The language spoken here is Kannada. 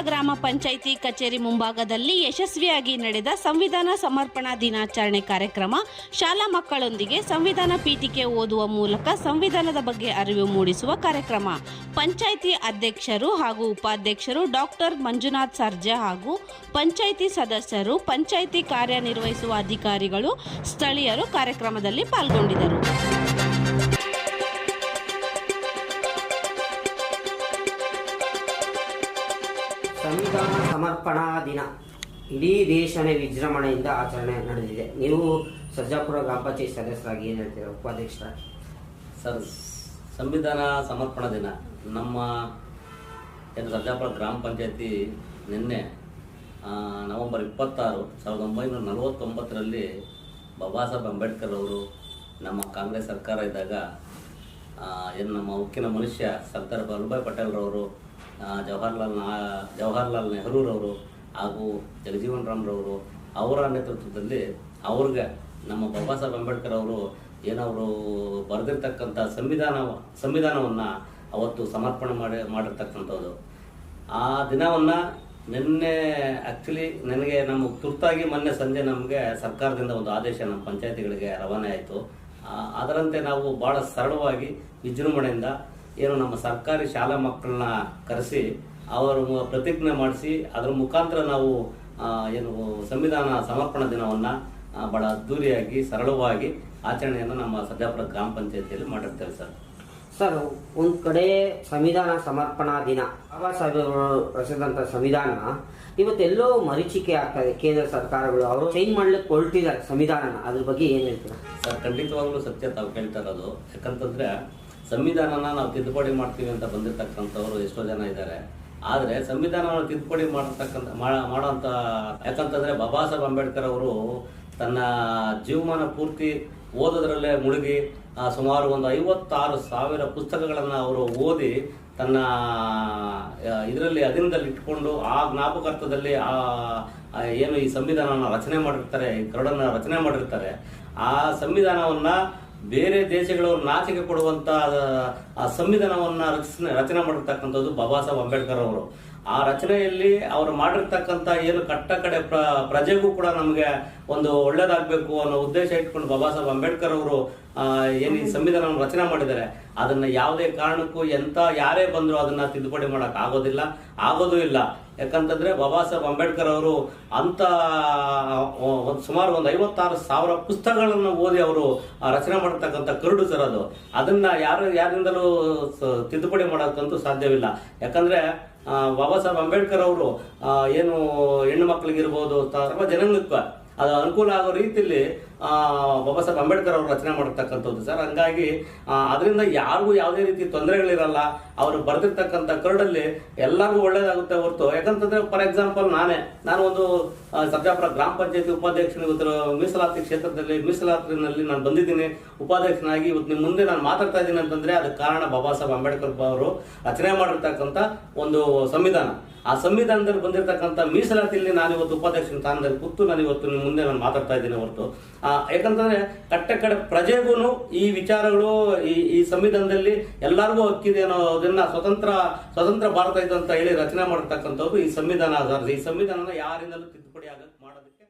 ಗ್ರಾಮ ಪಂಚಾಯಿತಿ ಕಚೇರಿ ಮುಂಭಾಗದಲ್ಲಿ ಯಶಸ್ವಿಯಾಗಿ ನಡೆದ ಸಂವಿಧಾನ ಸಮರ್ಪಣಾ ದಿನಾಚರಣೆ ಕಾರ್ಯಕ್ರಮ ಶಾಲಾ ಮಕ್ಕಳೊಂದಿಗೆ ಸಂವಿಧಾನ ಪೀಠಿಕೆ ಓದುವ ಮೂಲಕ ಸಂವಿಧಾನದ ಬಗ್ಗೆ ಅರಿವು ಮೂಡಿಸುವ ಕಾರ್ಯಕ್ರಮ. ಪಂಚಾಯಿತಿ ಅಧ್ಯಕ್ಷರು ಹಾಗೂ ಉಪಾಧ್ಯಕ್ಷರು ಡಾಕ್ಟರ್ ಮಂಜುನಾಥ್ ಸರ್ಜಾ ಹಾಗೂ ಪಂಚಾಯಿತಿ ಸದಸ್ಯರು, ಪಂಚಾಯಿತಿ ಕಾರ್ಯನಿರ್ವಹಿಸುವ ಅಧಿಕಾರಿಗಳು, ಸ್ಥಳೀಯರು ಕಾರ್ಯಕ್ರಮದಲ್ಲಿ ಪಾಲ್ಗೊಂಡಿದ್ದರು. ಸಂವಿಧಾನ ಸಮರ್ಪಣಾ ದಿನ ಇಡೀ ದೇಶನೇ ವಿಜೃಂಭಣೆಯಿಂದ ಆಚರಣೆ ನಡೆದಿದೆ. ನೀವು ಸರ್ಜಾಪುರ ಗ್ರಾಮ ಪಂಚಾಯತ್ ಸದಸ್ಯರಾಗಿ ಏನು ಹೇಳ್ತೀರಾ ಉಪಾಧ್ಯಕ್ಷ ಸರ್, ಸಂವಿಧಾನ ಸಮರ್ಪಣಾ ದಿನ. ನಮ್ಮ ಏನು ಸರ್ಜಾಪುರ ಗ್ರಾಮ ಪಂಚಾಯತಿ ನಿನ್ನೆ ನವೆಂಬರ್ ಇಪ್ಪತ್ತಾರು ಸಾವಿರದ ಒಂಬೈನೂರ ನಲವತ್ತೊಂಬತ್ತರಲ್ಲಿ ಬಾಬಾ ಸಾಹೇಬ್ ಅಂಬೇಡ್ಕರ್ ಅವರು ನಮ್ಮ ಕಾಂಗ್ರೆಸ್ ಸರ್ಕಾರ ಇದ್ದಾಗ ಏನು ನಮ್ಮ ಉಕ್ಕಿನ ಮನುಷ್ಯ ಸರ್ದಾರ್ ವಲ್ಲಭಾಯ್ ಪಟೇಲ್ರವರು ಜವಾಹರ್ಲಾಲ್ ನಾ, ಜವಾಹರ್ಲಾಲ್ ನೆಹರೂರವರು ಹಾಗೂ ಜಗಜೀವನ್ ರಾಮ್ರವರು ಅವರ ನೇತೃತ್ವದಲ್ಲಿ ಅವ್ರಿಗೆ ನಮ್ಮ ಬಾಬಾ ಸಾಹೇಬ್ ಅಂಬೇಡ್ಕರ್ ಅವರು ಏನವರು ಬರೆದಿರ್ತಕ್ಕಂಥ ಸಂವಿಧಾನ, ಸಂವಿಧಾನವನ್ನು ಅವತ್ತು ಸಮರ್ಪಣೆ ಮಾಡಿ ಮಾಡಿರ್ತಕ್ಕಂಥದ್ದು ಆ ದಿನವನ್ನು ನಿನ್ನೆ ಆ್ಯಕ್ಚುಲಿ ನನಗೆ ನಮ್ಮ ತುರ್ತಾಗಿ ಮೊನ್ನೆ ಸಂಜೆ ನಮಗೆ ಸರ್ಕಾರದಿಂದ ಒಂದು ಆದೇಶ ನಮ್ಮ ಪಂಚಾಯತಿಗಳಿಗೆ ರವಾನೆ ಆಯಿತು. ಅದರಂತೆ ನಾವು ಭಾಳ ಸರಳವಾಗಿ ವಿಜೃಂಭಣೆಯಿಂದ ಏನು ನಮ್ಮ ಸರ್ಕಾರಿ ಶಾಲಾ ಮಕ್ಕಳನ್ನ ಕರೆಸಿ ಅವರು ಪ್ರತಿಜ್ಞೆ ಮಾಡಿಸಿ ಅದರ ಮುಖಾಂತರ ನಾವು ಏನು ಸಂವಿಧಾನ ಸಮರ್ಪಣಾ ದಿನವನ್ನು ಬಹಳ ಅದ್ದೂರಿಯಾಗಿ ಸರಳವಾಗಿ ಆಚರಣೆಯನ್ನು ನಮ್ಮ ಸದ್ಯಾಪುರ ಗ್ರಾಮ ಪಂಚಾಯತಿಯಲ್ಲಿ ಮಾಡಿರ್ತೇವೆ ಸರ್. ಸರ್ ಒಂದು ಕಡೆ ಸಂವಿಧಾನ ಸಮರ್ಪಣಾ ದಿನ. ಬಾಬಾ ಸಾಹೇಬ್ ಅವರು ರಚಿಸಿದಂಥ ಸಂವಿಧಾನ ಇವತ್ತೆಲ್ಲೋ ಮರೀಚಿಕೆ ಆಗ್ತದೆ ಕೇಂದ್ರ ಸರ್ಕಾರಗಳು ಅವರು ಚೇಂಜ್ ಮಾಡ್ಲಿಕ್ಕೆ ಹೊರಟಿದ್ದಾರೆ ಸಂವಿಧಾನನ. ಅದ್ರ ಬಗ್ಗೆ ಏನು ಹೇಳ್ತೀರಾ? ಸರ್ ಖಂಡಿತವಾಗ್ಲೂ ಸತ್ಯ ತಾವು ಕೇಳ್ತಾ ಇರೋದು. ಯಾಕಂತಂದ್ರೆ ಸಂವಿಧಾನನ ನಾವು ತಿದ್ದುಪಡಿ ಮಾಡ್ತೀವಿ ಅಂತ ಬಂದಿರತಕ್ಕಂಥವ್ರು ಎಷ್ಟೋ ಜನ ಇದ್ದಾರೆ. ಆದರೆ ಸಂವಿಧಾನವನ್ನು ತಿದ್ದುಪಡಿ ಮಾಡತಕ್ಕಂಥ ಮಾಡೋಂಥ, ಯಾಕಂತಂದರೆ ಬಾಬಾ ಸಾಹೇಬ್ ಅಂಬೇಡ್ಕರ್ ಅವರು ತನ್ನ ಜೀವಮಾನ ಪೂರ್ತಿ ಓದೋದ್ರಲ್ಲೇ ಮುಳುಗಿ ಸುಮಾರು ಒಂದು ಐವತ್ತಾರು ಸಾವಿರ ಪುಸ್ತಕಗಳನ್ನು ಅವರು ಓದಿ ತನ್ನ ಇದರಲ್ಲಿ ಅಧೀನದಲ್ಲಿ ಇಟ್ಕೊಂಡು ಆ ಜ್ಞಾಪಕಾರ್ಥದಲ್ಲಿ ಆ ಆ, ಏನು ಈ ಸಂವಿಧಾನವನ್ನು ರಚನೆ ಮಾಡಿರ್ತಾರೆ, ಈ ಕರಡನ್ನ ರಚನೆ ಮಾಡಿರ್ತಾರೆ. ಆ ಸಂವಿಧಾನವನ್ನ ಬೇರೆ ದೇಶಗಳವರು ನಾಚಿಕೆ ಕೊಡುವಂತ ಆ ಸಂವಿಧಾನವನ್ನ ರಚನೆ ರಚನೆ ಮಾಡಿರ್ತಕ್ಕಂಥದ್ದು ಬಾಬಾ ಸಾಹೇಬ್ ಅಂಬೇಡ್ಕರ್ ಅವರು. ಆ ರಚನೆಯಲ್ಲಿ ಅವರು ಮಾಡಿರ್ತಕ್ಕಂಥ ಏನು ಕಟ್ಟ ಕಡೆ ಪ್ರ, ಪ್ರಜೆಗೂ ಕೂಡ ನಮಗೆ ಒಂದು ಒಳ್ಳೇದಾಗಬೇಕು ಅನ್ನೋ ಉದ್ದೇಶ ಇಟ್ಕೊಂಡು ಬಾಬಾ ಸಾಹೇಬ್ ಅಂಬೇಡ್ಕರ್ ಅವರು ಏನು ಈ ಸಂವಿಧಾನವನ್ನು ರಚನೆ ಮಾಡಿದ್ದಾರೆ. ಅದನ್ನ ಯಾವುದೇ ಕಾರಣಕ್ಕೂ ಎಂತ ಯಾರೇ ಬಂದರೂ ಅದನ್ನ ತಿದ್ದುಪಡಿ ಮಾಡಕ್ ಆಗೋದಿಲ್ಲ. ಆಗೋದು ಇಲ್ಲ. ಯಾಕಂತಂದ್ರೆ ಬಾಬಾ ಸಾಹೇಬ್ ಅಂಬೇಡ್ಕರ್ ಅವರು ಅಂತ ಒಂದು ಸುಮಾರು ಒಂದು ಐವತ್ತಾರು ಸಾವಿರ ಪುಸ್ತಕಗಳನ್ನು ಓದಿ ಅವರು ರಚನೆ ಮಾಡತಕ್ಕಂಥ ಕರುಡು ಸರ್ ಅದು. ಅದನ್ನ ಯಾರು, ಯಾರಿಂದಲೂ ತಿದ್ದುಪಡಿ ಮಾಡೋಕ್ಕಂತೂ ಸಾಧ್ಯವಿಲ್ಲ. ಯಾಕಂದ್ರೆ ಬಾಬಾ ಸಾಹೇಬ್ ಅಂಬೇಡ್ಕರ್ ಅವರು ಏನು ಹೆಣ್ಣು ಮಕ್ಕಳಿಗಿರ್ಬೋದು ಸರ್ವ ಜನಾಂಗಕ್ಕೆ ಅದು ಅನುಕೂಲ ಆಗೋ ರೀತಿಯಲ್ಲಿ ಬಾಬಾ ಸಾಹೇಬ್ ಅಂಬೇಡ್ಕರ್ ಅವರು ರಚನೆ ಮಾಡಿರ್ತಕ್ಕಂಥದ್ದು ಸರ್. ಹಂಗಾಗಿ ಅದರಿಂದ ಯಾರಿಗೂ ಯಾವುದೇ ರೀತಿ ತೊಂದರೆಗಳಿರಲ್ಲ. ಅವರು ಬರೆದಿರ್ತಕ್ಕಂಥ ಕರಡಲ್ಲಿ ಎಲ್ಲರಿಗೂ ಒಳ್ಳೇದಾಗುತ್ತೆ ಹೊರತು. ಯಾಕಂತಂದ್ರೆ ಫಾರ್ ಎಕ್ಸಾಂಪಲ್ ನಾನೇ. ನಾನು ಒಂದು ಸರ್ಜಾಪುರ ಗ್ರಾಮ ಪಂಚಾಯತಿ ಉಪಾಧ್ಯಕ್ಷನ ಇವತ್ತು ಮೀಸಲಾತಿ ಕ್ಷೇತ್ರದಲ್ಲಿ, ಮೀಸಲಾತಿನಲ್ಲಿ ನಾನು ಬಂದಿದ್ದೀನಿ. ಉಪಾಧ್ಯಕ್ಷನಾಗಿ ಇವತ್ತು ನಿಮ್ಮ ಮುಂದೆ ನಾನು ಮಾತಾಡ್ತಾ ಇದ್ದೀನಿ ಅಂತಂದ್ರೆ, ಅದಕ್ಕೆ ಕಾರಣ ಬಾಬಾ ಸಾಹೇಬ್ ಅಂಬೇಡ್ಕರ್ ಅವರು ರಚನೆ ಮಾಡಿರ್ತಕ್ಕಂಥ ಒಂದು ಸಂವಿಧಾನ. ಆ ಸಂವಿಧಾನದಲ್ಲಿ ಬಂದಿರತಕ್ಕಂಥ ಮೀಸಲಾತಿಯಲ್ಲಿ ನಾನು ಇವತ್ತು ಉಪಾಧ್ಯಕ್ಷನ ಸ್ಥಾನದಲ್ಲಿ ಕೂತು ನಾನು ಇವತ್ತು ಮುಂದೆ ನಾನು ಮಾತಾಡ್ತಾ ಇದ್ದೀನಿ ಹೊರತು. ಯಾಕಂತಂದ್ರೆ ಕಟ್ಟ ಕಡೆ ಪ್ರಜೆಗೂ ಈ ವಿಚಾರಗಳು ಈ ಈ ಸಂವಿಧಾನದಲ್ಲಿ ಎಲ್ಲರಿಗೂ ಹಕ್ಕಿದೆ ಅನ್ನೋದನ್ನ ಸ್ವತಂತ್ರ ಸ್ವತಂತ್ರ ಭಾರತ ಇದೆ ಅಂತ ಹೇಳಿ ರಚನೆ ಮಾಡತಕ್ಕಂಥದ್ದು ಈ ಸಂವಿಧಾನ ಆಧಾರದ ಈ ಸಂವಿಧಾನನ ಯಾರಿಂದಲೂ ತಿದ್ದುಪಡಿ ಆಗಕ್ಕೆ